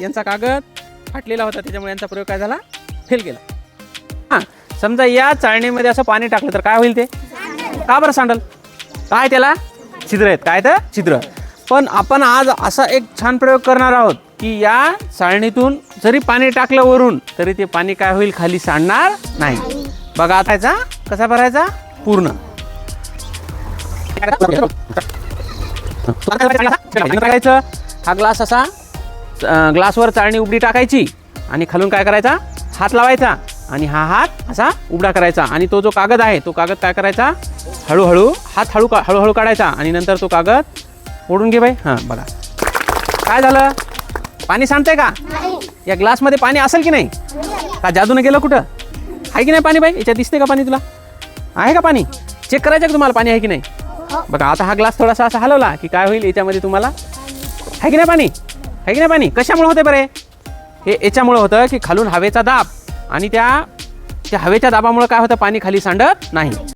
यांचा कागद फाटलेला होता त्याच्यामुळे यांचा प्रयोग काय झाला? फेल गेला. हां समजा या चाळणीमध्ये असं पाणी टाकलं तर काय होईल ते? का बरं सांडल? काय त्याला? छिद्र आहेत. काय तर? छिद्र. पण आपण आज असा एक छान प्रयोग करणार आहोत की या चाळणीतून जरी पाणी टाकलं वरून तरी ते पाणी काय होईल? खाली सांडणार नाही. बघा आता कसा भरायचा? पूर्ण. हा ग्लास असा ग्लासवर चाळणी उबडी टाकायची आणि खालून काय करायचा? हात लावायचा. आणि हा हात असा उबडा करायचा. आणि तो जो कागद आहे तो कागद काय करायचा? हळूहळू हात हळू का हळूहळू काढायचा. आणि नंतर तो कागद ओढून घे बाई. हां बघा. काय झालं? पाणी सांडतंय का? या ग्लासमध्ये पाणी असेल की नाही? का जादूने गेलं कुठं? आहे की नाही पाणी बाई? याच्यात दिसते का पाणी तुला? आहे का पाणी? चेक करायचं का तुम्हाला पाणी आहे की नाही? बघा आता हा ग्लास थोडासा असा हलवला की काय होईल याच्यामध्ये तुम्हाला? आहे की नाही पाणी? आहे की नाही पाणी? कशामुळे होते बरे हे याच्यामुळं होतं की खालून हवेचा दाब आणि त्या त्या हवेच्या दाबामुळे काय होतं? पाणी खाली सांडत नाही.